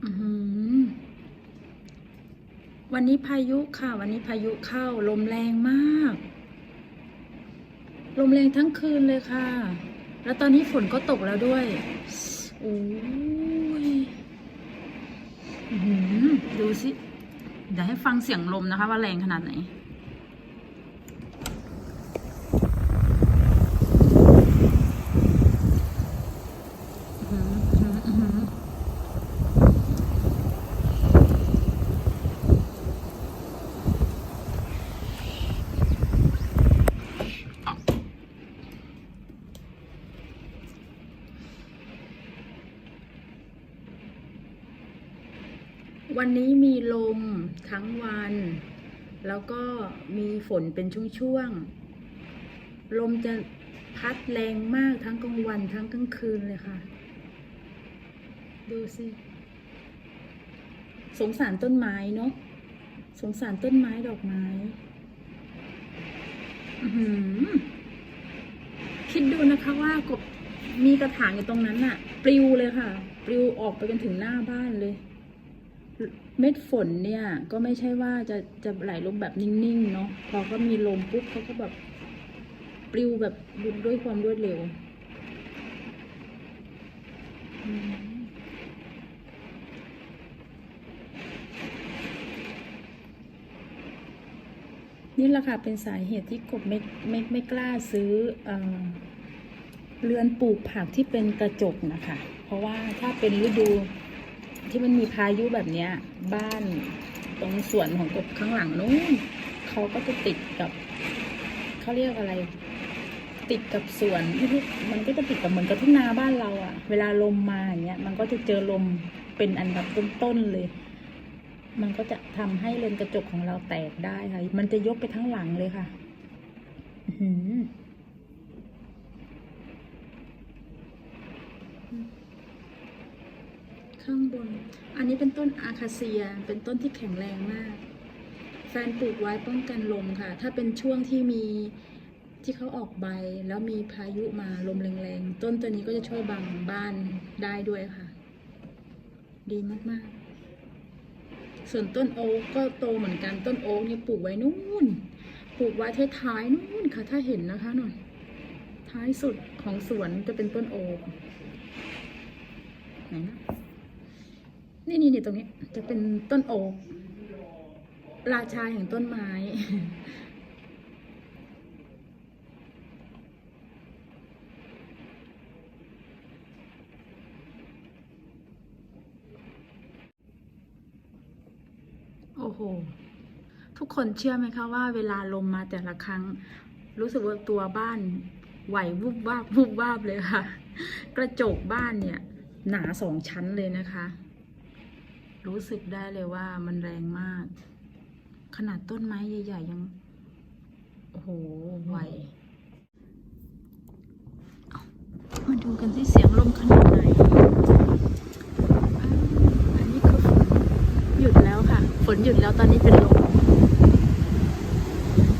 วันนี้พายุค่ะ วันนี้พายุเข้าลมแรงมาก ลมแรงทั้งคืนเลยค่ะ แล้วตอนนี้ฝนก็ตกแล้วด้วยโอ้ยอดูสิ เดี๋ยวให้ฟังเสียงลมนะคะ ว่าแรงขนาดไหน อื้อหืออื้อหือ วันนี้มี ลมทั้งวัน แล้วก็มีฝนเป็นช่วงๆ ลมจะพัดแรงมากทั้งกลางวันทั้งกลางคืนเลยค่ะ ดูสิ สงสารต้นไม้เนาะ สงสารต้นไม้ดอกไม้อื้อหือคิดดูนะคะว่ากบมีกระถางอยู่ตรงนั้นน่ะปลิวเลยค่ะ ปลิวออกไปจนถึงหน้าบ้านเลย เม็ดฝนเนี่ยก็ไม่ใช่ว่าจะจะไหลลงแบบนิ่งๆเนาะพอก็มีลมปุ๊บเขาก็แบบปลิวแบบด้วยความรวดเร็ว นี่แหละค่ะเป็นสาเหตุที่กบไม่ไม่ไม่กล้าซื้อเออเรือนปลูกผักที่เป็นกระจกนะคะ เพราะว่าถ้าเป็นฤดู ที่มันมีพายุแบบเนี้ย บ้านตรงส่วนของกบข้างหลังนู้นเขาก็จะติดกับเขาเรียกอะไร ติดกับสวนไม่ใช่มันก็จะติดกับเหมือนกับทุ่งนาบ้านเราอะเวลาลมมาอย่างเงี้ย มันก็จะเจอลมเป็นอันดับต้นๆเลย มันก็จะทำให้เรนกระจกของเราแตกได้ค่ะ มันจะยกไปทั้งหลังเลยค่ะ อือหือ ข้างบน อันนี้เป็นต้นอาคาเซีย เป็นต้นที่แข็งแรงมาก แฟนปลูกไว้ป้องกันลมค่ะ ถ้าเป็นช่วงที่มีที่เขาออกใบแล้วมีพายุมาลมแรงๆ ต้นตัวนี้ก็จะช่วยบังบ้านได้ด้วยค่ะ ดีมากๆ ส่วนต้นโอ๊กก็โตเหมือนกันต้นโอ๊กนี่ปลูกไว้นู่น ปลูกไว้ท้ายๆนู่นค่ะ ถ้าเห็นนะคะหนู่นท้ายสุดของสวนจะเป็นต้นโอ๊กไหนนะ นี่นี่นี่ตรงนี้ จะเป็นต้นโอ๊กราชาแห่งต้นไม้ โอ้โห ทุกคนเชื่อไหมคะว่าเวลาลมมาแต่ละครั้ง รู้สึกว่าตัวบ้านไหววุบวาบวุบวาบเลยค่ะ กระจกบ้านเนี่ย หนาสองชั้นเลยนะคะ รู้สึกได้เลยว่ามันแรงมาก ขนาดต้นไม้ใหญ่ๆยัง โอ้โหไหวมาดูกันที่เสียงลมขนาดไหน อันนี้คือฝนหยุดแล้วค่ะ ฝนหยุดแล้วตอนนี้เป็นลม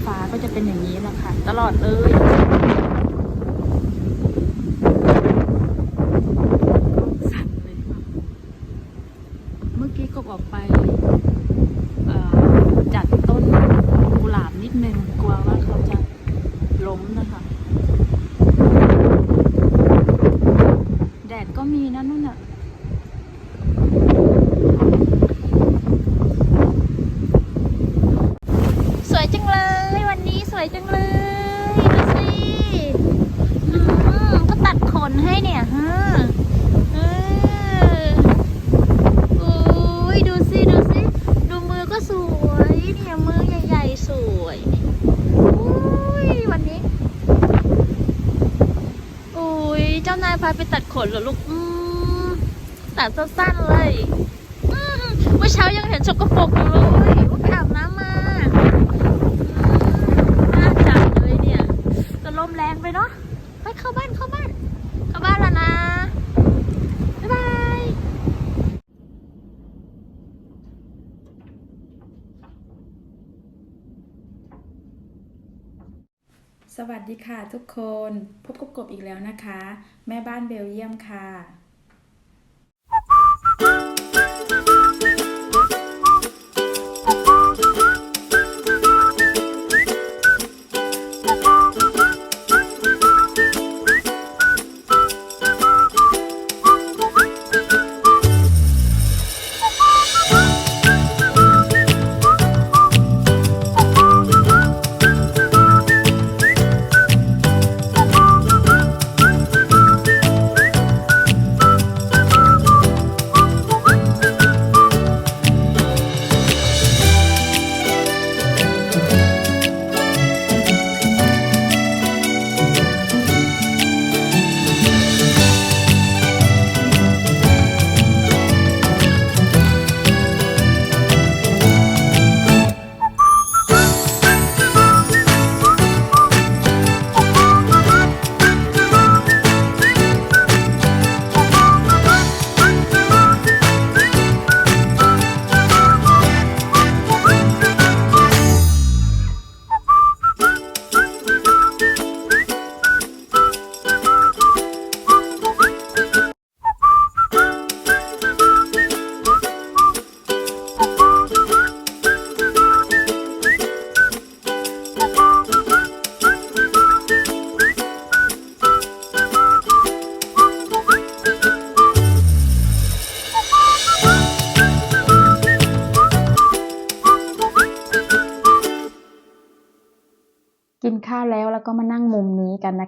ฟ้าก็จะเป็นอย่างนี้แหละค่ะ ตลอดเลย สั่นเลยค่ะ เมื่อกี้ก็ออกไปเอ่อจัดต้นกุหลาบนิดนึงกลัวว่าเขาจะล้มนะคะ แดดก็มีนะนู่นน่ะ สวยจังเลย วันนี้สวยจังเลยดูสิอืมก็ตัดขนให้เนี่ยฮะเอออุ้ยดูสิดูสิดูมือก็สวยเนี่ยมือใหญ่ๆสวยนี่อุ้ยวันนี้อุ้ยเจ้านายพาไปตัดขนเหรอลูก อืมตัดสั้นๆเลย อืมเมื่อเช้ายังเห็นชกปรกอยู่เลยว่าไปอาบน้ำมาน่าจัดเลยเนี่ยจะลมแรงไปเนาะ ไปเข้าบ้านเข้าบ้าน เข้าบ้านแล้วนะ บ๊ายบาย ส วัสดีค่ะทุกคน พบกับกบอีกแล้วนะคะ แม่บ้านเบลเยียมค่ะ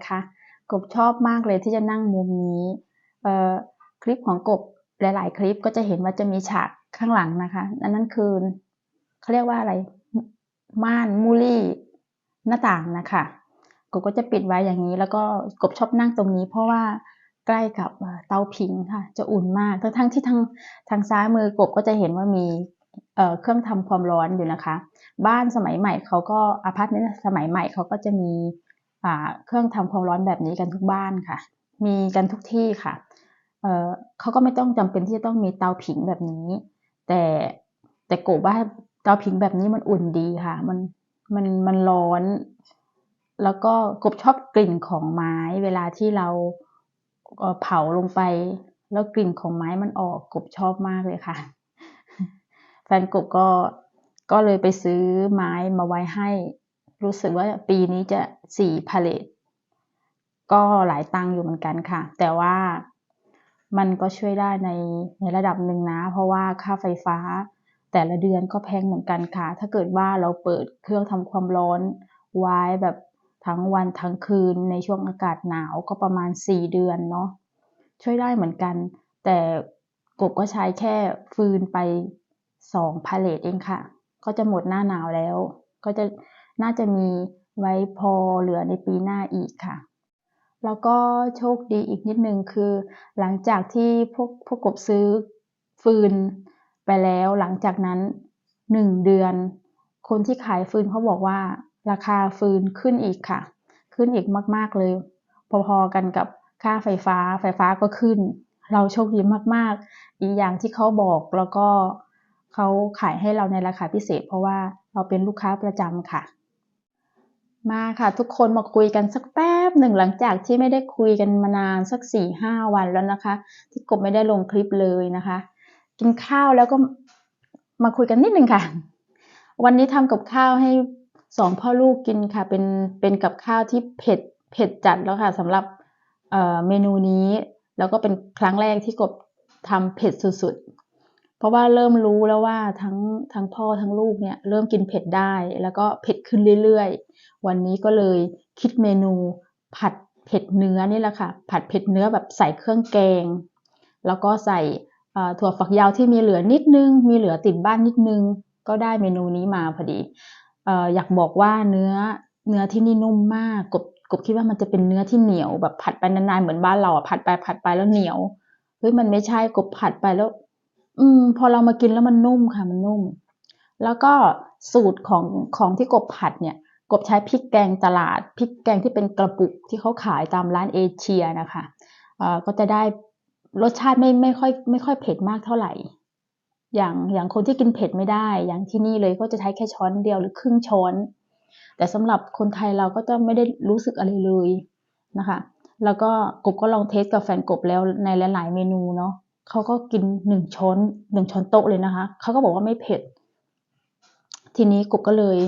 นี้กันนะคะกบชอบมากเลยที่จะนั่งมุมนี้คลิปของกบหลาย ๆ คลิปก็จะเห็นว่าจะมีฉากข้างหลังนะคะอันนั้นคือเขาเรียกว่าอะไรม่านมูลี่หน้าต่างนะคะกบก็จะปิดไว้อย่างนี้ แล้วก็กบชอบนั่งตรงนี้ เพราะว่าใกล้กับเตาผิงค่ะ จะอุ่นมากทั้งๆที่ทางทางซ้ายมือกบก็จะเห็นว่ามีเเครื่องทำความร้อนอยู่นะคะ บ้านสมัยใหม่เขาก็อพาร์ตเมนต์สมัยใหม่เขาก็จะมี เครื่องทำความร้อนแบบนี้กันทุกบ้านค่ะ มีกันทุกที่ค่ะเเขาก็ไม่ต้องจำเป็นที่จะต้องมีเตาผิงแบบนี้ แต่แต่กบว่าเตาผิงแบบนี้มันอุ่นดีค่ะ มันมันมันร้อน แล้วก็กบชอบกลิ่นของไม้เวลาที่เราเผาลงไป แล้วกลิ่นของไม้มันออกกบชอบมากเลยค่ะ แฟนกบก็ก็เลยไปซื้อไม้มาไว้ให้ รู้สึกว่าปีนี้จะสี่พาเลตก็หลายตังอยู่เหมือนกันค่ะ แต่ว่ามันก็ช่วยได้ในในระดับหนึ่งนะ เพราะว่าค่าไฟฟ้าแต่ละเดือนก็แพงเหมือนกันค่ะ ถ้าเกิดว่าเราเปิดเครื่องทำความร้อนไว้แบบทั้งวันทั้งคืนในช่วงอากาศหนาวก็ประมาณสี่เดือนเนาะช่วยได้เหมือนกัน แต่กบก็ใช้แค่ฟืนไปสองพาเลตเองค่ะ ก็จะหมดหน้าหนาวแล้ว ก็จะ น่าจะมีไว้พอเหลือในปีหน้าอีกค่ะ แล้วก็โชคดีอีกนิดนึงคือ หลังจากที่พวกพวกกบซื้อฟืนไปแล้วหลังจากนั้นหนึ่งเดือน คนที่ขายฟืนเขาบอกว่า ราคาฟืนขึ้นอีกค่ะ ขึ้นอีกมาก ๆเลย พอๆกันกับค่าไฟฟ้าไฟฟ้าก็ขึ้น เราโชคดีมากๆ อีกอย่างที่เขาบอกแล้วก็เขาขายให้เราในราคาพิเศษ เพราะว่าเราเป็นลูกค้าประจำค่ะ มาค่ะ ทุกคนมาคุยกันสักแป๊บหนึ่งหลังจากที่ไม่ได้คุยกันมานานสักสี่ห้าวันแล้วนะคะ ที่กบไม่ได้ลงคลิปเลยนะคะ กินข้าวแล้วก็มาคุยกันนิดนึงค่ะ วันนี้ทำกับข้าวให้สองพ่อลูกกินค่ะเป็นเป็นกับข้าวที่เผ็ดเผ็ดจัดแล้วค่ะสำหรับเเมนูนี้ แล้วก็เป็นครั้งแรกที่กบทำเผ็ดสุด เพราะว่าเริ่มรู้แล้วว่าทั้งทั้งพ่อทั้งลูกเนี่ยเริ่มกินเผ็ดได้ แล้วก็เผ็ดขึ้นเรื่อยๆ วันนี้ก็เลยคิดเมนูผัดเผ็ดเนื้อนี่แหละค่ะ ผัดเผ็ดเนื้อแบบใส่เครื่องแกง แล้วก็ใส่ถั่วฝักยาวที่มีเหลือนิดนึง มีเหลือติดบ้านนิดนึง ก็ได้เมนูนี้มาพอดีออยากบอกว่าเนื้อเนื้อที่นี่นุ่มมากกบกบคิดว่ามันจะเป็นเนื้อที่เหนียวแบบผัดไปนานๆเหมือนบ้านเราอะผัดไปผัดไปแล้วเหนียวเฮ้ยมันไม่ใช่กบผัดไปแล้ว อืม พอเรามากินแล้วมันนุ่มค่ะ มันนุ่ม แล้วก็สูตรของของที่กบผัดเนี่ย กบใช้พริกแกงตลาดพริกแกงที่เป็นกระปุกที่เขาขายตามร้านเอเชียนะคะเอ่อก็จะได้รสชาติไม่ไม่ค่อยไม่ค่อยเผ็ดมากเท่าไหร่ อย่างอย่างคนที่กินเผ็ดไม่ได้ อย่างที่นี่เลยก็จะใช้แค่ช้อนเดียวหรือครึ่งช้อน แต่สำหรับคนไทยเราก็จะไม่ได้รู้สึกอะไรเลยนะคะ แล้วก็กบก็ลองเทสกับแฟนกบแล้วในหลาย ๆ เมนูเนาะ เขาก็กินหนึ่งช้อนหนึ่งช้อนโต๊ะเลยนะคะเขาก็บอกว่าไม่เผ็ด ทีนี้กบก็เลย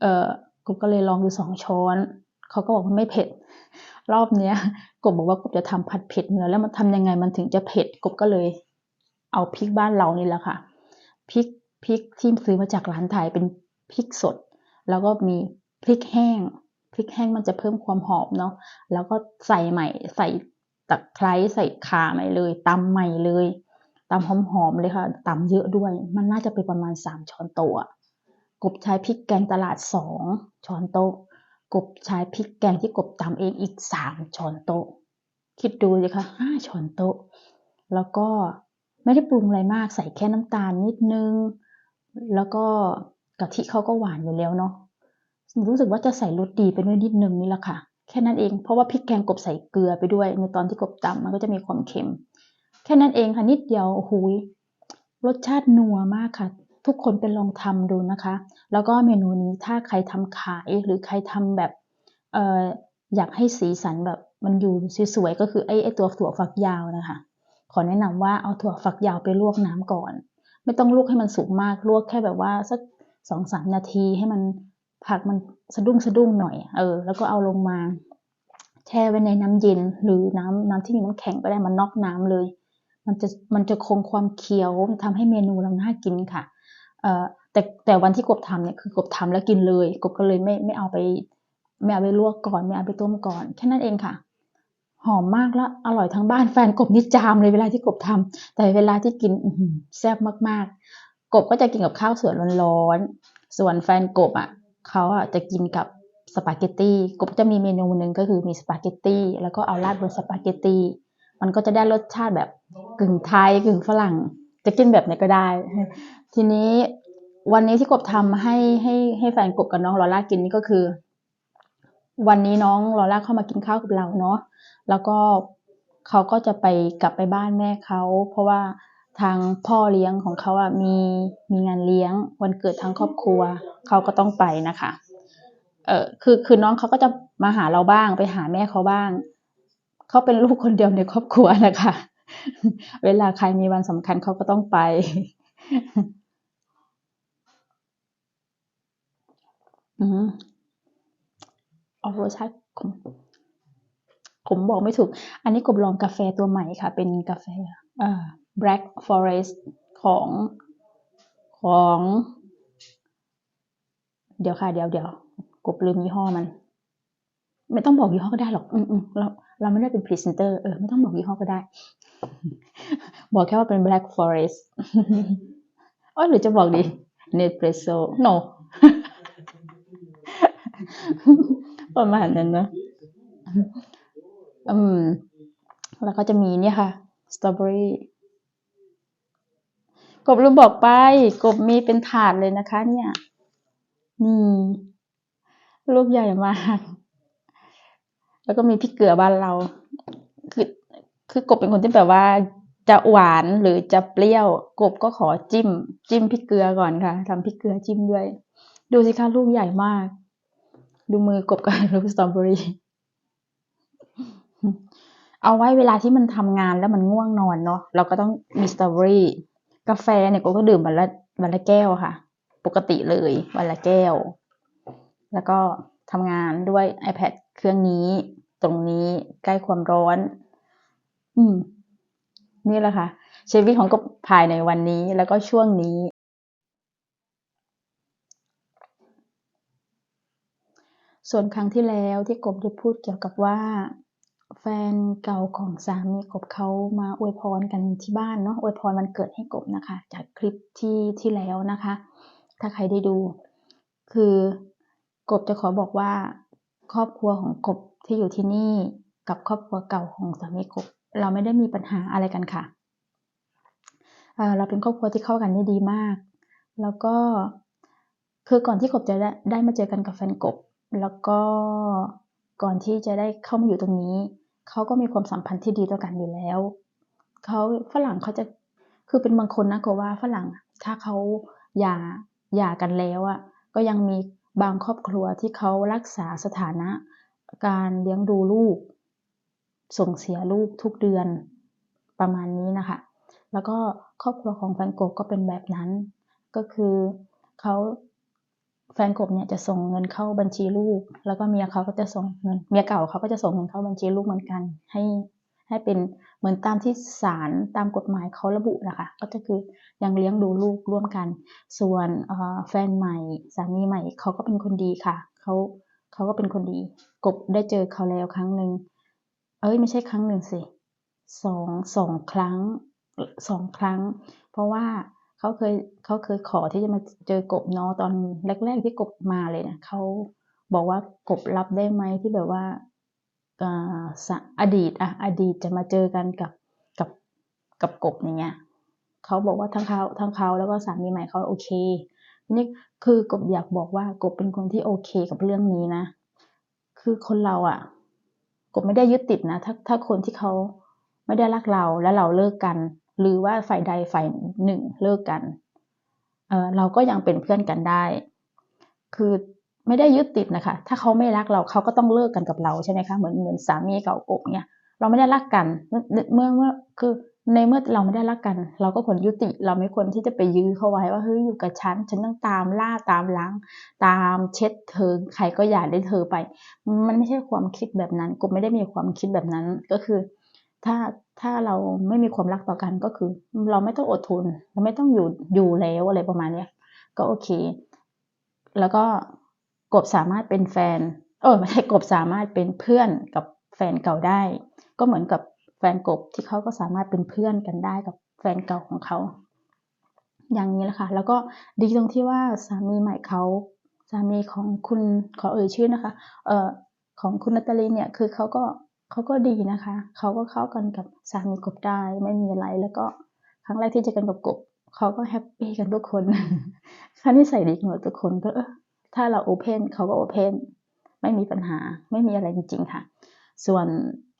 เอ่อกบก็เลยลองดูสองช้อนเขาก็บอกว่าไม่เผ็ด รอบเนี้ย กบบอกว่ากบจะทำผัดเผ็ดเนื้อแล้วมันทำยังไงมันถึงจะเผ็ด กบก็เลย เอาพริกบ้านเรานี่แหละค่ะพริกพริกที่ซื้อมาจากร้านไทยเป็นพริกสด แล้วก็มีพริกแห้งพริกแห้งมันจะเพิ่มความหอมเนาะแล้วก็ใส่ใหม่ใส่ ตะไคร้ใส่ขาใหม่เลยตำใหม่เลยตำหอมๆเลยค่ะตำเยอะด้วย มันน่าจะเป็นประมาณสามช้อนโต๊ะกบใช้พริกแกงตลาดสองช้อนโต๊ะกบใช้พริกแกงที่กบตำเองอีกสามช้อนโต๊ะคิดดูเลยค่ะห้าช้อนโต๊ะ แล้วก็ไม่ได้ปรุงอะไรมากใส่แค่น้ำตาลนิดนึง แล้วก็กะทิเขาก็หวานอยู่แล้วเนาะรู้สึกว่าจะใส่รสดีไปด้วยนิดนึงนี่แหละค่ะ แค่นั้นเองเพราะว่าพริกแกงกบใส่เกลือไปด้วย ในตอนที่กบตำมันก็จะมีความเค็ม แค่นั้นเองค่ะนิดเดียวโอ้โหยรสชาตินัวมากค่ะ ทุกคนไปลองทำดูนะคะ แล้วก็เมนูนี้ถ้าใครทำขายหรือใครทำแบบเอออยากให้สีสันแบบมันอยู่สวยๆก็คือไอ้ไอ้ตัวถั่วฝักยาวนะคะ ขอแนะนำว่าเอาถั่วฝักยาวไปลวกน้ำก่อน ไม่ต้องลวกให้มันสุกมากลวกแค่แบบว่าสักสองสามนาทีให้มันผักมัน สะดุ้งสะดุ้งหน่อย เออ แล้วก็เอาลงมา แช่ไว้ในน้ำเย็น หรือน้ำน้ำที่มีน้ำแข็งก็ได้มันนอกน้ำเลย มันจะมันจะคงความเคี้ยวทำให้เมนูเราน่ากินค่ะเอ่อแต่แต่วันที่กบทำเนี่ยคือกบทำแล้วกินเลย กบก็เลยไม่ไม่เอาไปไม่เอาไปลวกก่อนไม่เอาไปต้มก่อน แค่นั้นเองค่ะ หอมมากแล้วอร่อยทั้งบ้านแฟนกบนี่จามเลยเวลาที่กบทำแต่เวลาที่กินแซ่บมากๆ กบก็จะกินกับข้าวสวยร้อนๆส่วนแฟนกบอะ เขาอะจะกินกับสปาเกตตี้กบจะมีเมนูหนึ่งก็คือมีสปาเกตตี้แล้วก็เอาราดบนสปาเกตตี้มันก็จะได้รสชาติแบบกึ่งไทยกึ่งฝรั่ง จะกินแบบไหนก็ได้ ทีนี้วันนี้ที่กบทำให้ให้ให้แฟนกบกับน้องลอล่ากินนี่ก็คือ วันนี้น้องลอล่าเข้ามากินข้าวกับเราเนาะแล้วก็เขาก็จะไปกลับไปบ้านแม่เขาเพราะว่า ทางพ่อเลี้ยงของเขาอะมีมีงานเลี้ยงวันเกิดทั้งครอบครัว เขาก็ต้องไปนะคะ เออคือคือน้องเขาก็จะมาหาเราบ้างไปหาแม่เขาบ้าง เขาเป็นลูกคนเดียวในครอบครัวนะคะ เวลาใครมีวันสำคัญเขาก็ต้องไป อืมเอารสชาติขมผมบอกไม่ถูก อันนี้กบลองกาแฟตัวใหม่ค่ะ เป็นกาแฟ อ่อ black forest ของของ เดี๋ยวค่ะ เดี๋ยวเดี๋ยวกบลืมยี่ห้อมัน ไม่ต้องบอกยี่ห้อก็ได้หรอก อืมอืมเราเราไม่ได้เป็นพรีเซนเตอร์เออไม่ต้องบอกยี่ห้อก็ได้ บอกแค่ว่าเป็น black forest อ๋อหรือจะบอกดี Nespresso no ประมาณนั้นนะอืม แล้วก็จะมีเนี่ยค่ะสตรอเบอรี่ กบลืมบอกไป กบมีเป็นถาดเลยนะคะ เนี่ย นี่ ลูกใหญ่มาก แล้วก็มีพริกเกลือบ้านเรา คือคือกบเป็นคนที่แบบว่าจะหวานหรือจะเปรี้ยว กบก็ขอจิ้ม จิ้มพริกเกลือก่อนค่ะทำพริกเกลือจิ้มด้วย ดูสิคะลูกใหญ่มาก ดูมือกบกับลูกสตรอเบอรี่เอาไว้เวลาที่มันทำงานแล้วมันง่วงนอนเนาะเราก็ต้องมีสตรอเบอรี่ กาแฟเนี่ยกบก็ดื่มวันละวันละแก้วค่ะ ปกติเลยวันละแก้ว แล้วก็ทำงานด้วย iPad เครื่องนี้ ตรงนี้ใกล้ความร้อน อืม นี่แหละค่ะ ชีวิตของกบภายในวันนี้แล้วก็ช่วงนี้ ส่วนครั้งที่แล้วที่กบได้พูดเกี่ยวกับว่า แฟนเก่าของสามีกบเขามาอวยพรกันที่บ้านเนาะอวยพรวันเกิดให้กบนะคะ จากคลิปที่ที่แล้วนะคะ ถ้าใครได้ดู คือกบจะขอบอกว่า ครอบครัวของกบที่อยู่ที่นี่กับครอบครัวเก่าของสามีกบ เราไม่ได้มีปัญหาอะไรกันค่ะเเราเป็นครอบครัวที่เข้ากันได้ดีมาก แล้วก็คือก่อนที่กบจะได้ได้มาเจอกันกับแฟนกบ แล้วก็ก่อนที่จะได้เข้ามาอยู่ตรงนี้ เขาก็มีความสัมพันธ์ที่ดีต่อกันอยู่แล้วเขาฝรั่งเขาจะคือเป็นบางคนนะก็ว่าฝรั่งถ้าเขาหย่าหย่ากันแล้วอะก็ยังมีบางครอบครัวที่เขารักษาสถานะ การเลี้ยงดูลูก ส่งเสียลูกทุกเดือนประมาณนี้นะคะ แล้วก็ครอบครัวของแฟนโกก็เป็นแบบนั้น ก็คือเขา แฟนกบเนี่ยจะส่งเงินเข้าบัญชีลูก แล้วก็เมียเขาก็จะส่งเงิน เมียเก่าเขาก็จะส่งเงินเข้าบัญชีลูกเหมือนกัน ให้ให้เป็นเหมือนตามที่ศาลตามกฎหมายเขาระบุนะคะก็จะคือยังเลี้ยงดูลูกร่วมกัน ส่วนแฟนใหม่สามีใหม่เขาก็เป็นคนดีค่ะเขาเขาก็เป็นคนดี กบได้เจอเขาแล้วครั้งหนึ่งเอ้ยไม่ใช่ครั้งหนึ่งสิสองสองครั้งสองครั้ง เพราะว่า เขาเคยเขาเคยขอที่จะมาเจอกบเนาะตอนแรก ๆ ที่กบมาเลยนะเขาบอกว่ากบรับได้ไหมที่แบบว่าอดีตอะอดีตจะมาเจอกันกับกับกับกบอย่างเงี้ยเขาบอกว่าทั้งเขาทั้งเขาแล้วก็สามีใหม่เขาโอเคนี่คือกบอยากบอกว่ากบเป็นคนที่โอเคกับเรื่องนี้นะ คือคนเราอะกบไม่ได้ยึดติดนะถ้าถ้าคนที่เขาไม่ได้รักเราแล้วเราเลิกกัน หรือว่าฝ่ายใดฝ่ายหนึ่งเลิกกันเเราก็ยังเป็นเพื่อนกันได้ คือไม่ได้ยึดติดนะคะ ถ้าเขาไม่รักเราเขาก็ต้องเลิกกันกับเราใช่ไหมคะ เหมือนเหมือนสามีเก่ากเนี่ย เราไม่ได้รักกัน เมื่อเมื่อคือในเมื่อเราไม่ได้รักกัน เราก็ควรยุติ เราไม่ควรที่จะไปยื้อเขาไว้ว่าเฮ้ยอยู่กับฉัน ฉันต้องตามล่าตามล้าง ตามเช็ดเธอใครก็อย่าได้เธอไป มันไม่ใช่ความคิดแบบนั้นกบไม่ได้มีความคิดแบบนั้นก็คือ ถ้าถ้าเราไม่มีความรักต่อกันก็คือ เราไม่ต้องอดทนเราไม่ต้องอยู่อยู่แล้วอะไรประมาณเนี้ยก็โอเค แล้วก็กบสามารถเป็นแฟน เออไม่ใช่กบสามารถเป็นเพื่อนกับแฟนเก่าได้ ก็เหมือนกับแฟนกบที่เขาก็สามารถเป็นเพื่อนกันได้กับแฟนเก่าของเขา อย่างนี้แหละค่ะ แล้วก็ดีตรงที่ว่าสามีใหม่เขาสามีของคุณขอเอ่ยชื่อนะคะ เอ่อของคุณนาตาลีเนี่ยคือเขาก็ เขาก็ดีนะคะ เขาก็เข้ากันกับสามีกบได้ไม่มีอะไร แล้วก็ครั้งแรกที่เจอกันกับกบเขาก็แฮปปี้กันทุกคนค่านิสัยดีกันหมดทุกคนก็ถ้าเราโอเพนเขาก็โอเพนไม่มีปัญหาไม่มีอะไรจริง ๆ ค่ะ ส่วน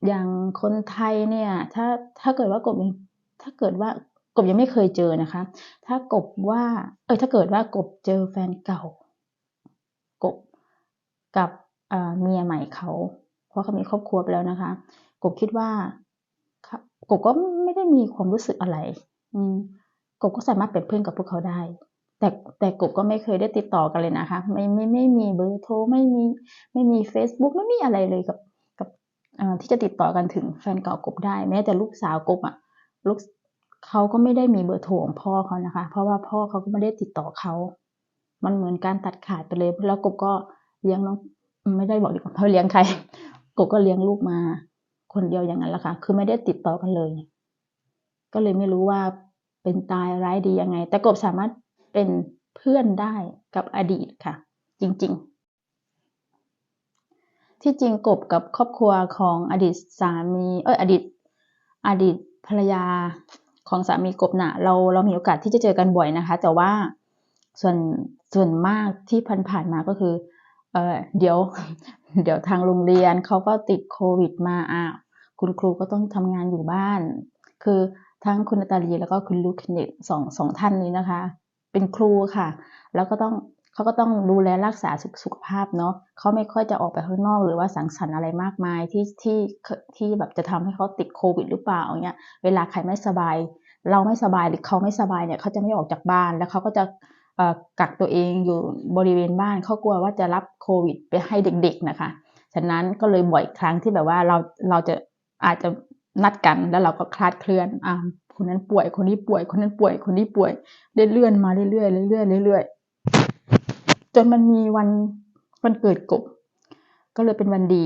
อย่างคนไทยเนี่ย ถ้าถ้าเกิดว่ากบยังถ้าเกิดว่ากบยังไม่เคยเจอนะคะ ถ้ากบว่า เออถ้าเกิดว่ากบเจอแฟนเก่า กบกับเออเมียใหม่เขา เพราะเขามีครอบครัวไปแล้วนะคะ กบคิดว่ากบก็ไม่ได้มีความรู้สึกอะไร อืมกบก็สามารถเป็นเพื่อนกับพวกเขาได้ แต่แต่กบก็ไม่เคยได้ติดต่อกันเลยนะคะ ไม่ไม่ไม่มีเบอร์โทรไม่มีไม่มี Facebook ไม่มีอะไรเลยกับกับที่จะติดต่อกันถึงแฟนเก่ากบได้ แม้แต่ลูกสาวกบอะลูกเขาก็ไม่ได้มีเบอร์โทรของพ่อเขานะคะ เพราะว่าพ่อเขาก็ไม่ได้ติดต่อเขา มันเหมือนการตัดขาดไปเลย แล้วกบก็เลี้ยงน้องไม่ได้บอกดีกว่าเขาเลี้ยงใคร กบก็เลี้ยงลูกมา คนเดียวอย่างนั้นแหละค่ะ คือไม่ได้ติดต่อกันเลย ก็เลยไม่รู้ว่าเป็นตายร้ายดียังไง แต่กบสามารถเป็นเพื่อนได้กับอดีตค่ะ จริง ๆ ที่จริงกบกับครอบครัวของอดีตสามี เอยอดีต อดีตภรรยาของสามีกบน่ะ เราเรามีโอกาสที่จะเจอกันบ่อยนะคะ แต่ว่าส่วนส่วนมากที่ผ่านๆมาก็คือ เออเดี๋ยว เดี๋ยวทางโรงเรียนเขาก็ติดโควิดมาอ้าวคุณครูก็ต้องทำงานอยู่บ้าน คือทั้งคุณนาตาลีแล้วก็คุณลูกเนตสองสองท่านนี้นะคะ เป็นครูค่ะ แล้วก็ต้องเขาก็ต้องดูแลรักษาสุขสขภาพเนาะเขาไม่ค่อยจะออกไปข้างนอกหรือว่าสังสรรค์อะไรมากมายที่ที่ที่แบบจะทำให้เขาติดโควิดหรือเปล่าเงี้ย เวลาใครไม่สบาย เราไม่สบายหรือเขาไม่สบายเนี่ยเขาจะไม่ออกจากบ้านแล้วเขาก็จะ กักตัวเองอยู่บริเวณบ้านเขากลัวว่าจะรับโควิด ไปให้เด็ก ๆนะคะ ฉะนั้นก็เลยบ่อยครั้งที่แบบว่าเราเราจะอาจจะนัดกันแล้วเราก็คลาดเคลื่อนอ่าคนนั้นป่วยคนนี้ป่วย คนนั้นป่วย คนนี้ป่วยเลื่อนมาเรื่อยๆเรื่อยๆเรื่อยๆจนมันมีวันวันเกิดกบ ก็เลยเป็นวันดี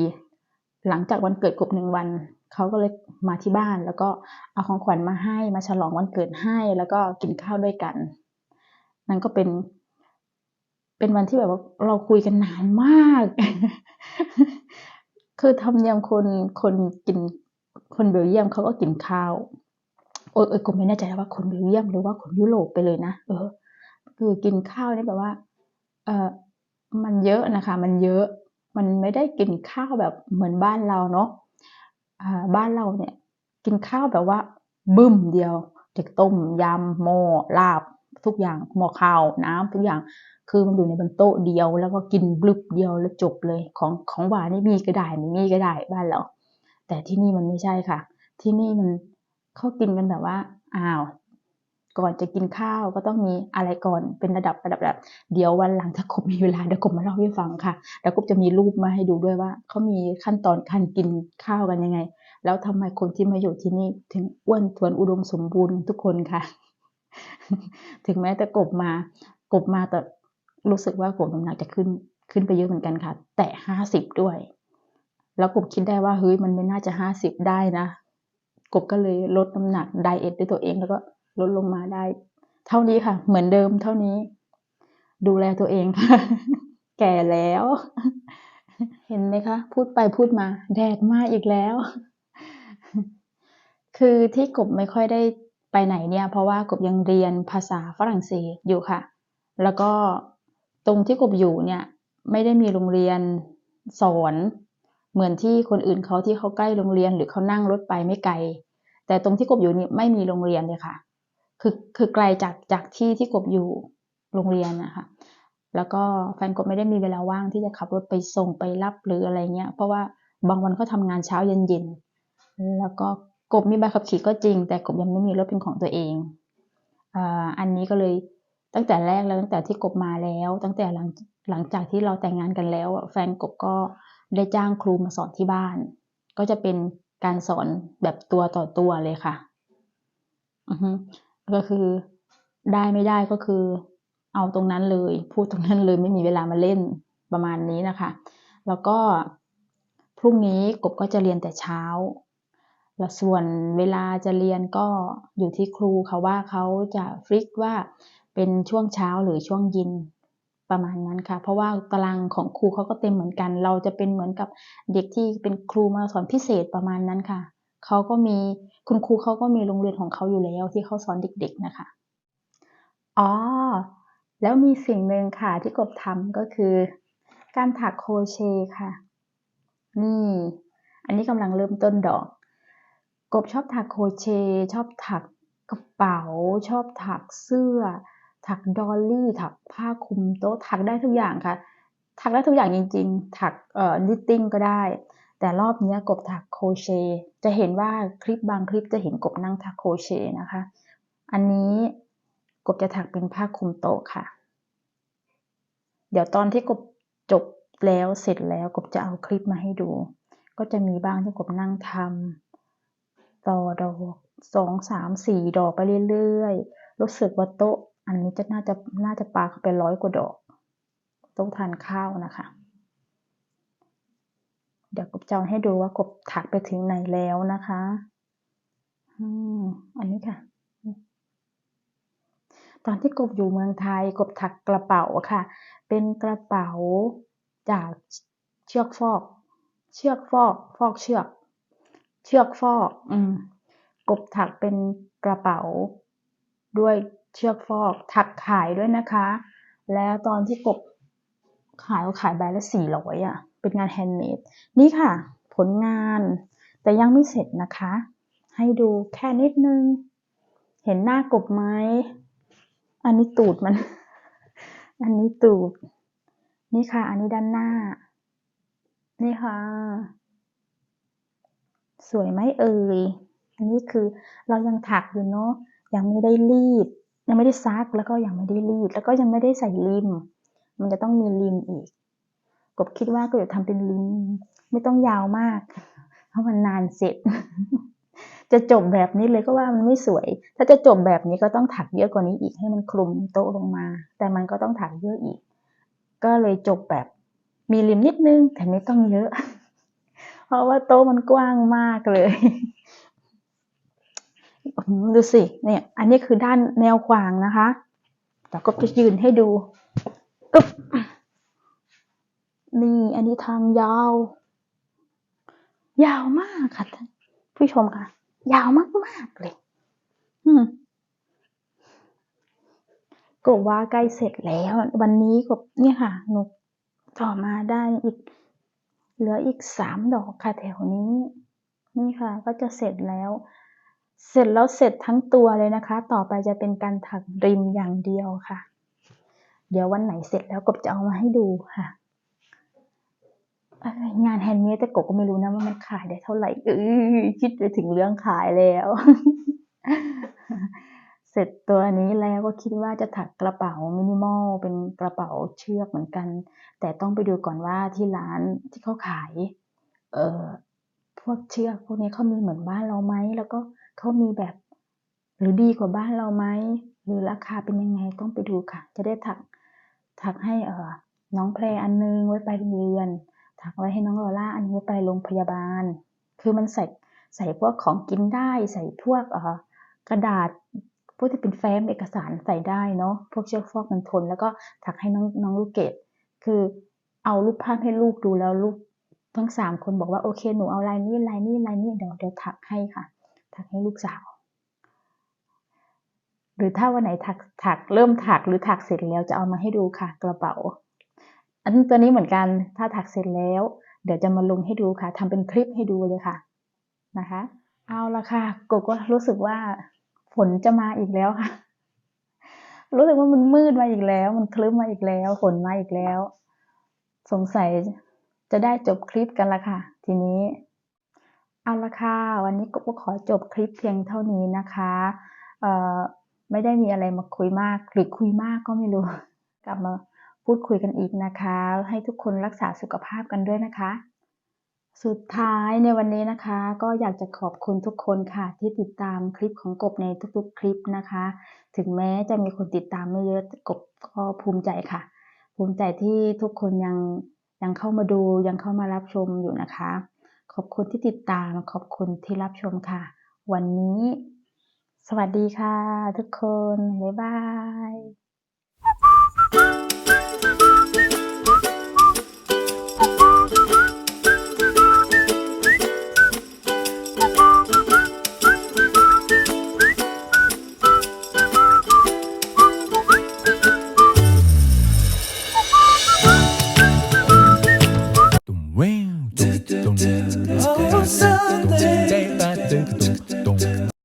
หลังจากวันเกิดกบหนึ่งวันเขาก็เลยมาที่บ้านแล้วก็เอาของขวัญมาให้มาฉลองวันเกิดให้แล้วก็กินข้าวด้วยกัน นั่นก็เป็น เป็นวันที่แบบว่าเราคุยกันนานมาก คือธรรมเนียมคนคนกินคนเบลเยียมเขาก็กินข้าวโอ้ยเอยก็ไม่แน่ใจว่าคนเบลเยียมหรือว่าคนยุโรปไปเลยนะเออ คือกินข้าวนี่แบบว่า เออมันเยอะนะคะ มันเยอะ มันไม่ได้กินข้าวแบบเหมือนบ้านเราเนาะอ่าบ้านเราเนี่ย กินข้าวแบบว่า บึ้มเดียวจากต้มยำหม้อลาบ ทุกอย่างหม้อข้าวน้ำทุกอย่างคือมันอยู่ในบนโต๊ะเดียว แล้วก็กินบลึบเดียวแล้วจบเลยของของหวานนี่มีก็ได้ไม่มีก็ได้บ้านเรา แต่ที่นี่มันไม่ใช่ค่ะ ที่นี่มันเขากินกันแบบว่าอ้าวก่อนจะกินข้าวก็ต้องมีอะไรก่อนเป็นระดับระดับระดับเดี๋ยววันหลังถ้ากบมีเวลาเดี๋ยวกบมาเล่าให้ฟังค่ะแล้วกบจะมีรูปมาให้ดูด้วยว่าเขามีขั้นตอนการกินข้าวกันยังไง แล้วทำไมคนที่มาอยู่ที่นี่ถึงอ้วนทวนอุดมสมบูรณ์ทุกคนค่ะ ถึงแม้แต่กบมากบมาแต่รู้สึกว่ากบน้ำหนักจะขึ้นขึ้นไปเยอะเหมือนกันค่ะ แต่ห้าสิบด้วย แล้วกบคิดได้ว่าเฮ้ยมันไม่น่าจะห้าสิบได้นะกบก็เลยลดน้ำหนักไดเอทด้วยตัวเองแล้วก็ลดลงมาได้ เท่านี้ค่ะ เหมือนเดิมเท่านี้ ดูแลตัวเองค่ะ แก่แล้ว เห็นไหมคะ พูดไปพูดมา แดดมากอีกแล้ว คือที่กบไม่ค่อยได้ ไปไหนเนี่ยเพราะว่ากบยังเรียนภาษาฝรั่งเศสอยู่ค่ะ แล้วก็ตรงที่กบอยู่เนี่ยไม่ได้มีโรงเรียนสอนเหมือนที่คนอื่นเขาที่เขาใกล้โรงเรียนหรือเขานั่งรถไปไม่ไกล แต่ตรงที่กบอยู่นี่ไม่มีโรงเรียนเลยค่ะ คือคือไกลจากจากที่ที่กบอยู่โรงเรียนนะคะแล้วก็แฟนกบไม่ได้มีเวลาว่างที่จะขับรถไปส่งไปรับหรืออะไรเงี้ย เพราะว่าบางวันเขาทำงานเช้าเย็นเย็นแล้วก็ กบมีใบขับขี่ก็จริง แต่กบยังไม่มีรถเป็นของตัวเองออันนี้ก็เลยตั้งแต่แรกแล้วตั้งแต่ที่กบมาแล้ว ตั้งแต่หลังหลังจากที่เราแต่งงานกันแล้วแฟนกบก็ได้จ้างครูมาสอนที่บ้าน ก็จะเป็นการสอนแบบตัวต่อตัวเลยค่ะก็คือได้ไม่ได้ก็คือ เอาตรงนั้นเลย พูดตรงนั้นเลยไม่มีเวลามาเล่นประมาณนี้นะคะ แล้วก็พรุ่งนี้กบก็จะเรียนแต่เช้า แล้วส่วนเวลาจะเรียนก็อยู่ที่ครูค่ะว่าเขาจะฟิกว่าเป็นช่วงเช้าหรือช่วงเย็นประมาณนั้นค่ะ เพราะว่าตารางของครูเขาก็เต็มเหมือนกัน เราจะเป็นเหมือนกับเด็กที่เป็นครูมาสอนพิเศษประมาณนั้นค่ะเขาก็มีคุณครูเขาก็มีโรงเรียนของเขาอยู่แล้วที่เขาสอนเด็ก ๆนะคะ อ๋อ แล้วมีสิ่งหนึ่งค่ะที่กบทำก็คือ การถักโครเชต์ค่ะ นี่ อันนี้กำลังเริ่มต้นดอก บชอบถักโครเชต์ชอบถักกระเป๋า ชอบถักเสื้อ ถักดอลลี่ ถักผ้าคลุมโต๊ะ ถักได้ทุกอย่างค่ะ ถักได้ทุกอย่างจริง ๆ ถักเอ่อ knitting ก็ได้ แต่รอบนี้กบถักโครเชต์จะเห็นว่าคลิปบางคลิปจะเห็นกบนั่งถักโครเชต์นะคะ อันนี้กบจะถักเป็นผ้าคลุมโต๊ะค่ะ เดี๋ยวตอนที่กบจบแล้วเสร็จแล้วกบจะเอาคลิปมาให้ดู ก็จะมีบ้างที่กบนั่งทำ ต่อดอกสองสามสี่ดอกไปเรื่อยๆ รู้สึกว่าโต๊ะ อันนี้จะน่าจะน่าจะปาเข้าไปร้อยกว่าดอกโต๊ะทานข้าวนะคะ เดี๋ยวกบจะเอาให้ดูว่ากบถักไปถึงไหนแล้วนะคะอืมอันนี้ค่ะ ตอนที่กบอยู่เมืองไทยกบถักกระเป๋าค่ะ เป็นกระเป๋าจากเชือกฟอก เชือกฟอก ฟอกเชือก เชือกฟอก อืม กบถักเป็นกระเป๋า ด้วยเชือกฟอก ถักขายด้วยนะคะ แล้วตอนที่กบขายก็ขายใบละสี่ร้อยอะ เป็นงานแฮนด์เมดนี่ค่ะ ผลงานแต่ยังไม่เสร็จนะคะ ให้ดูแค่นิดนึง เห็นหน้ากบไหมอันนี้ตูดมัน อันนี้ตูด นี่ค่ะ อันนี้ด้านหน้า นี่ค่ะ สวยไหมเอ่ย อันนี้คือเรายังถักอยู่เนาะ ยังไม่ได้รีด ยังไม่ได้ซัก แล้วก็ยังไม่ได้รีด แล้วก็ยังไม่ได้ใส่ริม มันจะต้องมีริมอีก กบคิดว่าก็จะทำเป็นริม ไม่ต้องยาวมาก เพราะมันนานเสร็จ จะจบแบบนี้เลยก็ว่ามันไม่สวย ถ้าจะจบแบบนี้ก็ต้องถักเยอะกว่านี้อีกให้มันคลุมโต๊ะลงมา แต่มันก็ต้องถักเยอะอีก ก็เลยจบแบบมีริมนิดนึง แต่ไม่ต้องเยอะ เพราะว่าโต๊ะมันกว้างมากเลยดูสิ เนี่ย อันนี้คือด้านแนวขวางนะคะแต่ก็จะยืนให้ดูอึ๊บนี่ อันนี้ทางยาว ยาวมากค่ะท่านผู้ชมค่ะ ยาวมากๆเลย อืมกบว่าใกล้เสร็จแล้ว วันนี้กบเนี่ยค่ะ หนูต่อมาได้อีก เหลืออีกสามดอกค่ะแถวนี้ นี่ค่ะก็จะเสร็จแล้ว เสร็จแล้วเสร็จทั้งตัวเลยนะคะ ต่อไปจะเป็นการถักริมอย่างเดียวค่ะ เดี๋ยววันไหนเสร็จแล้วกบจะเอามาให้ดูค่ะงานแฮนด์เมดแต่กบก็ไม่รู้นะว่ามันขายได้เท่าไหร่เออคิดไปถึงเรื่องขายแล้ว เสร็จตัวนี้แล้วก็คิดว่าจะถักกระเป๋ามินิมอลเป็นกระเป๋าเชือกเหมือนกัน แต่ต้องไปดูก่อนว่าที่ร้านที่เขาขาย เอ่อพวกเชือกพวกนี้เขามีเหมือนบ้านเราไหมแล้วก็เขามีแบบ หรือดีกว่าบ้านเราไหมหรือราคาเป็นยังไงต้องไปดูค่ะ จะได้ถักถักให้เอ่อน้องแพรอันนึงไว้ไปโรงเรียน ถักไว้ให้น้องลอล่าอันนึงไว้ไปโรงพยาบาล คือมันใส่ใส่พวกของกินได้ ใส่พวกเอ่อกระดาษ พวกที่เป็นแฟ้มเอกสารใส่ได้เนาะพวกเชือกฟอกมันทน แล้วก็ถักให้น้องน้องลูกเกดคือเอารูปภาพให้ลูกดูแล้วลูกทั้งสามคนบอกว่าโอเคหนูเอาลายนี้ลายนี้ลายนี้เดี๋ยวเดี๋ยวถักให้ค่ะ ถักให้ลูกสาว หรือถ้าวันไหนถักถักเริ่มถักหรือถักเสร็จแล้วจะเอามาให้ดูค่ะ กระเป๋า อันตัวนี้เหมือนกันถ้าถักเสร็จแล้ว เดี๋ยวจะมาลงให้ดูค่ะทำเป็นคลิปให้ดูเลยค่ะนะคะ เอาละค่ะกบก็รู้สึกว่า ฝนจะมาอีกแล้วค่ะ รู้สึกว่ามันมืดมาอีกแล้ว มันคลึ้มมาอีกแล้ว ฝนมาอีกแล้ว สงสัยจะได้จบคลิปกันละค่ะ ทีนี้ เอาละค่ะ วันนี้ก็ขอจบคลิปเพียงเท่านี้นะคะเอ่อไม่ได้มีอะไรมาคุยมาก หรือคุยมากก็ไม่รู้ กลับมาพูดคุยกันอีกนะคะ ให้ทุกคนรักษาสุขภาพกันด้วยนะคะ สุดท้ายในวันนี้นะคะ ก็อยากจะขอบคุณทุกคนค่ะ ที่ติดตามคลิปของกบในทุกๆ คลิปนะคะ ถึงแม้จะมีคนติดตามไม่เยอะกบก็ภูมิใจค่ะ ภูมิใจที่ทุกคนยังยังเข้ามาดูยังเข้ามารับชมอยู่นะคะ ขอบคุณที่ติดตามขอบคุณที่รับชมค่ะ วันนี้ สวัสดีค่ะ ทุกคน บ๊ายบาย